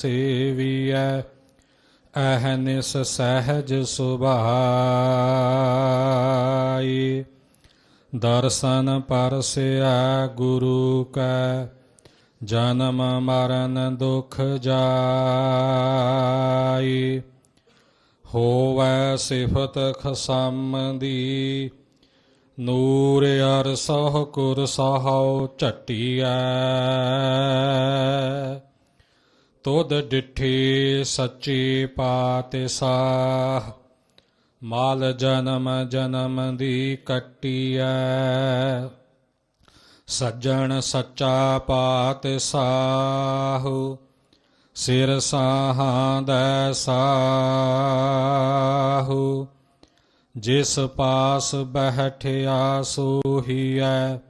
ਸੇਵੀਐ ਅਹਨਿਸ ਸਹਿਜ ਸੁਭਾਈ। ਦਰਸ਼ਨ ਪਰਸਿਆ ਗੁਰੂ ਕੈ, ਜਨਮ ਮਰਨ ਦੁਖ ਜਾਈ। ਹੋਵੈ ਸਿਫਤ ਖਸਮ ਦੀ, ਨੂਰ ਅਰ ਸਹ ਕੁਰ ਸਹਉ ਝਟੀਐ। ਤੁਧ ਡਿਠੀ ਸੱਚੀ ਪਾਤਿਸਾਹ ਮਾਲ ਜਨਮ ਜਨਮ ਦੀ ਕੱਟੀਐ। ਸੱਜਣ ਸੱਚਾ ਪਾਤ ਪਾਤਿਸਾਹੁ ਸਿਰ ਸਾਹਾਂ ਦਾ ਸਾਹੁ। ਜਿਸ ਪਾਸ ਬਹਿਠਿਆ ਸੋਹੀਐ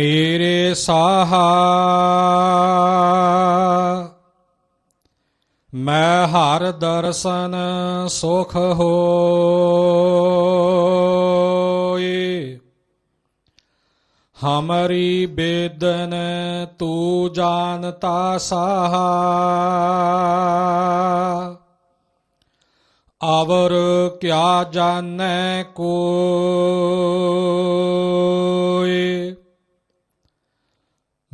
मेरे साहा। मैं हर दर्शन सुख हो हमारी बेदन तू जानता साहा। और क्या जाने को?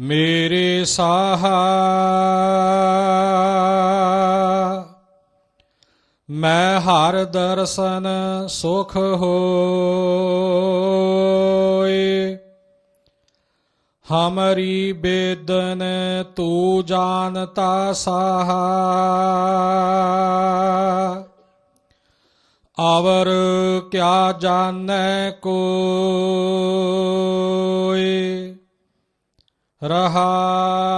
मेरे साहा। मैं हर दर्शन सुख हो हमारी बेदन तू जानता साहा। अवर क्या जानने को? ਰਹਾ